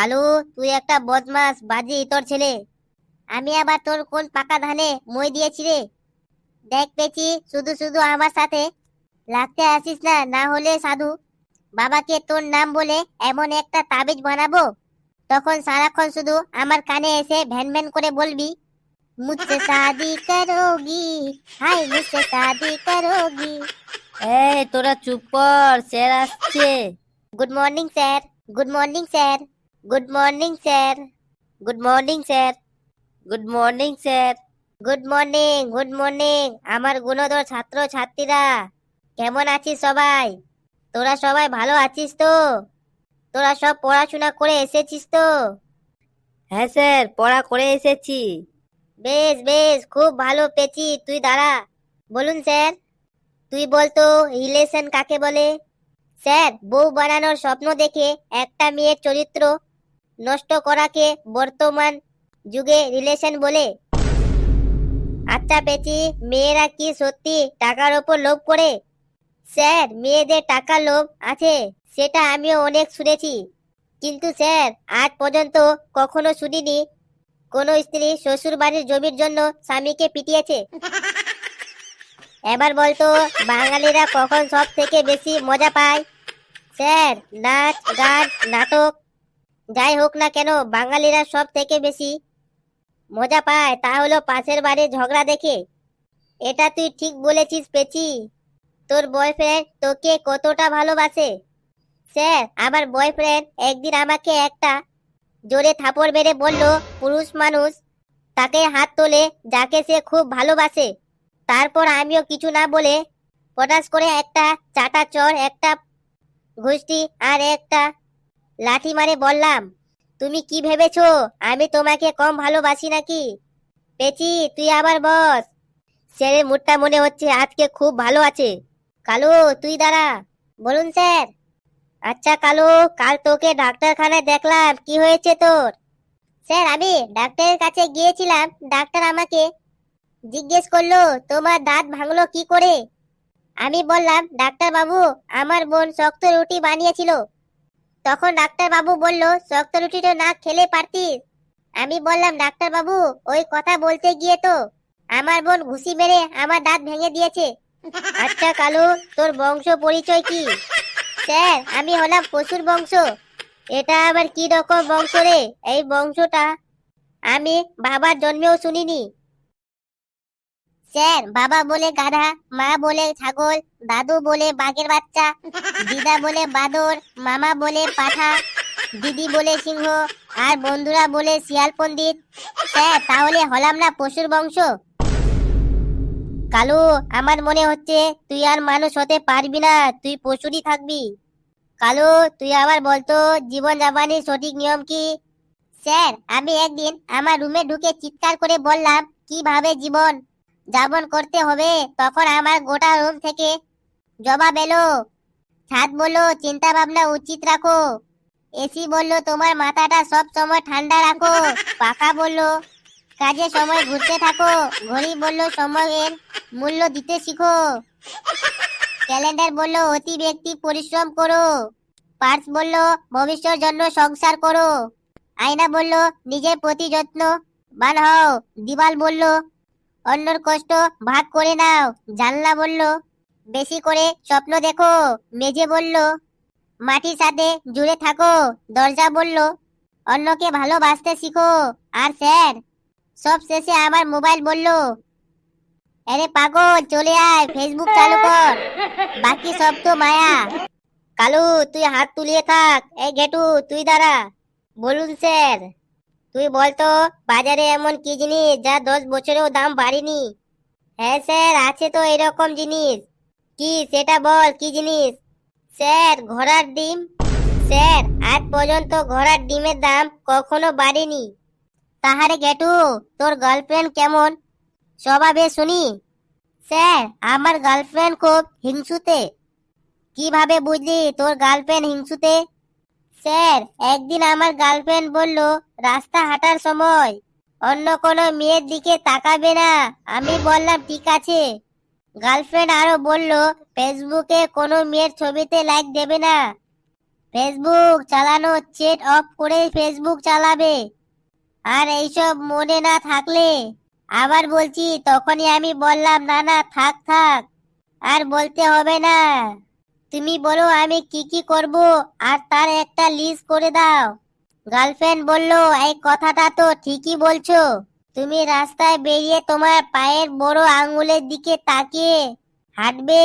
কালু তুই একটা বদমাস বাজি তোর ছেলে। আমি আবার তোর কোন পাকা ধানে মই দিয়েছি রে। দেখ পেছি শুধু শুধু আমার সাথে। লাগতে আসিস না না হলে সাধু। বাবাকে তোর নাম বলে এমন একটা তাবিজ বানাবো। তখন সারাক্ষণ শুধু আমার কানে এসে ভ্যান ভ্যান করে বলবি মুঝে সাদি করোগি হাই মুঝে সাধি করোগি। এই তোরা চুপ কর স্যার আসছে। Good morning sir good morning sir good morning sir good morning sir good morning sir good morning good morning আমার গুণধর ছাত্র ছাত্রীরা কেমন আছিস সবাই? তোরা সবাই ভালো আছিস তো? তোরা সব পড়াশোনা করে এসেছিস তো? হ্যাঁ স্যার পড়া করে এসেছি। বেশ বেশ খুব ভালো পেয়েছি। তুই দাঁড়া। বলুন স্যার তুই বলতো রিলেশন কাকে বলে? স্যার বউ বানানোর স্বপ্ন দেখে একটা মেয়ের চরিত্র নষ্ট করাকে বর্তমান যুগে রিলেশন বলে। আচ্ছা পেছি মেয়েরা কি সত্যি টাকার ওপর লোভ করে? স্যার, মেয়েদের টাকার লোভ আছে, সেটা আমিও অনেক শুনেছি। কিন্তু স্যার, আজ পর্যন্ত কখনো শুনিনি কোন স্ত্রী শ্বশুর বাড়ির জমির জন্য স্বামীকে পিটিয়েছে। এবার বলতো, বাঙালিরা কখন সব থেকে বেশি মজা পায়? স্যার, নাচ, গান, নাটক যাই হোক না কেন, বাঙালিরা সব থেকে বেশি মজা পায়, তা হলো পাশের বাড়ির ঝগড়া দেখে। এটা তুই ঠিক বলেছিস পেছি তোর বয়ফ্রেন্ড তোকে কতটা ভালোবাসে? স্যার, আমার বয়ফ্রেন্ড একদিন আমাকে একটা জোরে থাপড় মেরে বলল, পুরুষ মানুষ, তাকে হাত তোলে, যাকে সে খুব ভালোবাসে। তারপর আমিও কিছু না বলে, পটাশ করে একটা চাটা চর একটা ঘুষটি আর একটা লাঠি মারে বললাম, তুমি কি ভেবেছো? আমি তোমাকে কম ভালোবাসি নাকি? পেচি, তুই আবার বস। স্যারের মুডটা মনে হচ্ছে আজকে খুব ভালো আছে। কালো, তুই দাঁড়া। বলুন, স্যার। আচ্ছা কালু, কাল তোকে ডাক্তারখানায় দেখলাম। কি হয়েছে তোর? স্যার, আমি ডাক্তারের কাছে গিয়েছিলাম। ডাক্তার আমাকে জিজ্ঞেস করল, তোমার দাঁত ভাঙলো কি করে? আমি বললাম ডাক্তার বাবু আমার বোন শক্ত রুটি বানিয়েছিল। তখন ডাক্তার বাবু বলল, শক্ত রুটিটা না খেলে পারতিস? আমি বললাম ডাক্তার বাবু ওই কথা বলতে গিয়ে তো আমার বোন ঘুষি মেরে আমার দাঁত ভেঙে দিয়েছে। আচ্ছা কালু, তোর বংশ পরিচয় কি? স্যার, আমি হলাম পশুর বংশ। এটা আবার কি রকম বংশ রে? এই বংশটা আমি বাবার জন্মেও শুনিনি। স্যার, বাবা বলে গাধা, মা বলে ছাগল, দাদু বলে বাঘের বাচ্চা, দিদা বলে বাদর, মামা বলে পাঠা, দিদি বলে সিংহ, আর বন্ধুরা বলে শিয়াল পণ্ডিত। স্যার, তাহলে হলাম না পশুর বংশ? কালু, আমার মনে হচ্ছে তুই আর মানুষ হতে পারবি না, তুই পশুরই থাকবি। কালু, তুই আবার বলতো, জীবন যাপনের সঠিক নিয়ম কি? স্যার, আমি একদিন আমার রুমে ঢুকে চিৎকার করে বললাম, কীভাবে জীবন? যাপন করতে হবে, তখন আমার গোটা রুম থেকে জবাব এলো। ছাদ বলল, চিন্তা ভাবনা উচিত রাখো। এসি বলল, তোমার মাথাটা সব সময় ঠান্ডা রাখো। পাকা বলল, কাজে সময় ঘুরতে থাকো। ঘড়ি বলল, সময়ের মূল্য দিতে শিখো। ক্যালেন্ডার বলল, অতি ব্যক্তি পরিশ্রম করো। পার্স বলল, ভবিষ্যৎ জন্য সংসার করো। আয়না বলল, নিজের প্রতি যত্ন বান হও। দিবাল বলল অন্যর কষ্ট ভাগ করে নাও। জানলা বলল, বেশি করে স্বপ্ন দেখো মেজে বলল। মাটির সাথে জুড়ে থাকো, দরজা বলল। অন্যকে ভালোবাসতে শিখো। আর স্যার, সব শেষে আমার মোবাইল বলল, আরে পাগল, চলে আয় ফেসবুক চালু কর। বাকি সব তো মায়া। কালু, তুই হাত তুলিয়ে থাক। এই গেটু, তুই দাঁড়া। বলুন, স্যার। তুই বলতো, বাজারে এমন কি জিনিস যা দশ বছরেও দাম বাড়েনি? হ্যাঁ স্যার, আছে তো এরকম জিনিস। কি সেটা বল, কি জিনিস? স্যার, ঘোড়ার ডিম? স্যার, আজ পর্যন্ত ঘোড়ার ডিমের দাম কখনো বাড়েনি। তাহারে গেটু তোর গার্লফ্রেন্ড কেমন? স্বভাবে শুনি। স্যার, আমার গার্লফ্রেন্ড খুব হিংসুতে। কীভাবে বুঝলি তোর গার্লফ্রেন্ড হিংসুতে? স্যার, একদিন আমার গার্লফ্রেন্ড বলল, রাস্তা হাঁটার সময়। অন্য কোনো মেয়ের দিকে তাকাবে না। আমি বললাম, ঠিক আছে। গার্লফ্রেন্ড আরও বলল, ফেসবুকে কোনো মেয়ের ছবিতে লাইক দেবে না। ফেসবুক চালানো চেট অফ করে ফেসবুক চালাবে। আর এইসব মনে না থাকলে? আবার বলছি, তখনই আমি বললাম, না না, থাক থাক। আর বলতে হবে না। তুমি বলো আমি কি কি করব, আর তার একটা লিস্ট করে দাও। গার্লফ্রেন্ড বলল, এই কথাটা তো ঠিকই বলছো। তুমি রাস্তায় বেরিয়ে তোমার পায়ের বড় আঙ্গুলের দিকে তাকিয়ে হাঁটবে।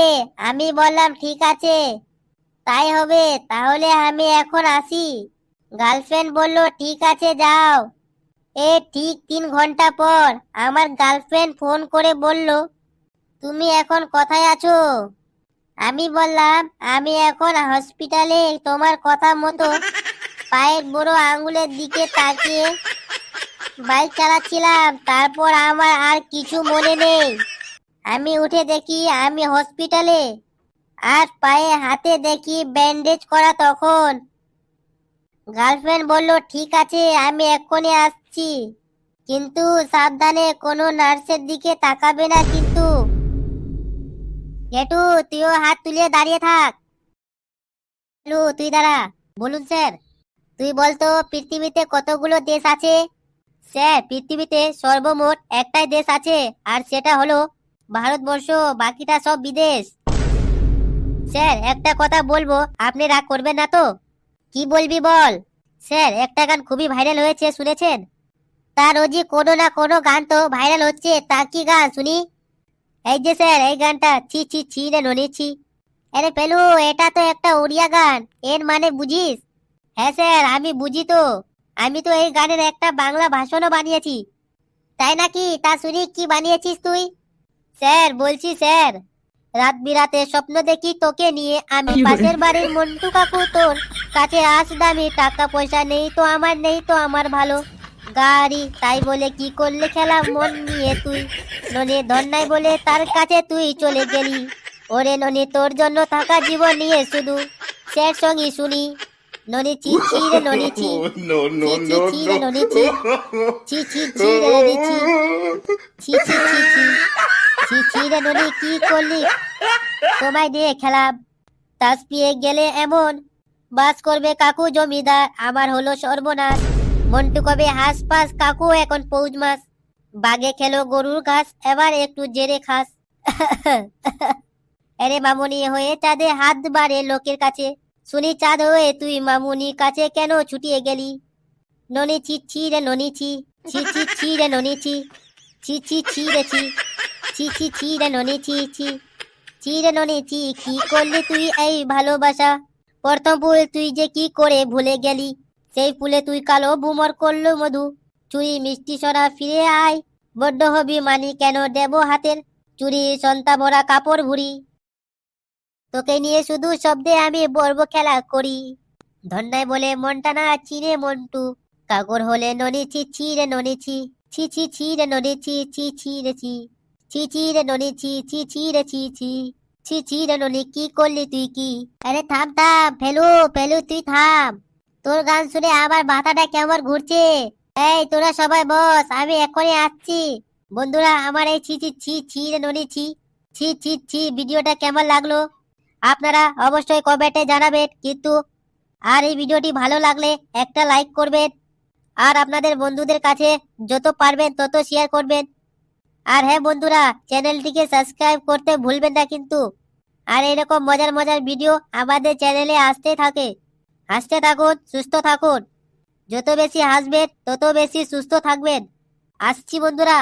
আমি বললাম, ঠিক আছে, তাই হবে, তাহলে আমি এখন আসি। গার্লফ্রেন্ড বলল, ঠিক আছে, যাও। এ ঠিক তিন ঘণ্টা পর আমার গার্লফ্রেন্ড ফোন করে বলল, তুমি এখন কোথায় আছো? আমি বললাম, আমি এখন হসপিটালে তোমার কথা মতো পায়ের বড় আঙ্গুলের দিকে তাকিয়ে বাইক চালাচ্ছিলাম, তারপর আমার আর কিছু মনে নেই। আমি উঠে দেখি আমি হসপিটালে আর পায়ে হাতে দেখি ব্যান্ডেজ করা তখন। গার্লফ্রেন্ড বলল, ঠিক আছে, আমি এক্ষুনি আসছি। কিন্তু সাবধানে কোনো নার্সের দিকে তাকাবে না কিন্তু। গেটু তুইও হাত তুলে দাঁড়িয়ে থাক। লু, তুই দাঁড়া, বলুন স্যার, তুই বলতো পৃথিবীতে কতগুলো দেশ আছে? স্যার, পৃথিবীতে সর্বমোট একটাই দেশ আছে, আর সেটা হলো ভারতবর্ষ, বাকিটা সব বিদেশ। স্যার, একটা কথা বলব, আপনি রাগ করবেন না তো? কি বলবি বল? স্যার, একটা গান খুবই ভাইরাল হয়েছে, শুনেছেন? তার রোজই কোনো না কোনো গান তো ভাইরাল হচ্ছে, তা কি গান, শুনি? এই যে স্যার এই গানটা ছি ছি ছি রে ননি ছি। আরে পেলু এটা তো একটা ওড়িয়া গান এর মানে বুঝিস? হ্যাঁ স্যার আমি বুঝি তো। আমি তো এই গানের একটা বাংলা ভাষণও বানিয়েছি। তাই নাকি? তা শুনি কি বানিয়েছিস তুই? স্যার বলছি স্যার রাত বিরাতে স্বপ্ন দেখি তোকে নিয়ে। আমি পাশের বাড়ির মন্টু কাকু তোর কাছে আস দামি টাকা পয়সা নেই তো আমার নেই তো আমার ভালো। গাড়ি তাই বলে কি করলে খেলা? মন নিয়ে তুই। ননি ধন্যাই বলে তার কাছে তুই চলে গেলি। ওরে ননি তোর জন্য থাকা জীবন নিয়ে শুধু স্যার সঙ্গী শুনি। ননি চি চি রে ননি চি। chi, no. no, ni chi. চি। চি চি রে ননি চি। ছি ছি ছি ছি ছি ছি রে ননি কি করলি? তোমায় দিয়ে খেলাম তাস পিয়ে গেলে এমন বাস করবে কাকু জমিদার। আমার হলো সর্বনাশ। মন্টু কবে হাঁস পাস কাকু এখন পৌষ মাস বাগে খেলো গরুর ঘাস, এবার একটু জেরে খাস। আরে মামুনি হয়ে চাঁদে হাত বাড়ে লোকের কাছে। শুনি চাঁদ হয়ে তুই মামুনি কাছে কেন ছুটিয়ে গেলি? ননি ছি ছি রে ননি ছি ছি ছি ছি রে ননি ছি ছি ছি ছি রে ছি ছি ছি ছি রে ননি ছি ছি ছি রে ননি ছি, কি করলি তুই এই ভালোবাসা? প্রথম ফুল তুই যে কি করে ভুলে গেলি? সেই ফুলে তুই কালো বুমর করল মধু। চুরি মিষ্টি সরা ফিরে আয়, বড্ড হবি মানি কেন দেব হাতের চুরি সন্তা ভরা কাপড় ভুরি তোকে নিয়ে শুধু শব্দে আমি বর্ব খেলা করি। ধন্যায় বলে মনটা না চিনে মন্টু, কাগর হলে ননি ছি ছি রে ননি ছি ছি ছি ছি রে ননি ছি ছি ছি ছি ছি ছি রে ননি ছি ছি ছি ছি ছি ছি ননি কি করলি তুই কি? আরে থাম থাম, ফেলু ফেলু তুই থাম। তোর গান শুনে আমার মাথাটা কেমন ঘুরছে? এই, তোরা সবাই বস, আমি এখনই আসছি। বন্ধুরা, আমার এই ছি ছি ছি ছি ননি ছি ছি ছি ছি, ভিডিওটা কেমন লাগল? আপনারা অবশ্যই কমেন্টে জানাবেন, কিন্তু আর এই ভিডিওটি ভালো লাগলে একটা লাইক করবেন। আর আপনাদের বন্ধুদের কাছে যত পারবেন, তত শেয়ার করবেন। আর হ্যাঁ বন্ধুরা, চ্যানেলটিকে সাবস্ক্রাইব করতে ভুলবেন না কিন্তু। আর এরকম মজার মজার ভিডিও আমাদের চ্যানেলে আসতে থাকে। হাসতে থাকুন সুস্থ থাকুন। যত বেশি হাসবেন তত বেশি সুস্থ থাকবেন। আসছি বন্ধুরা।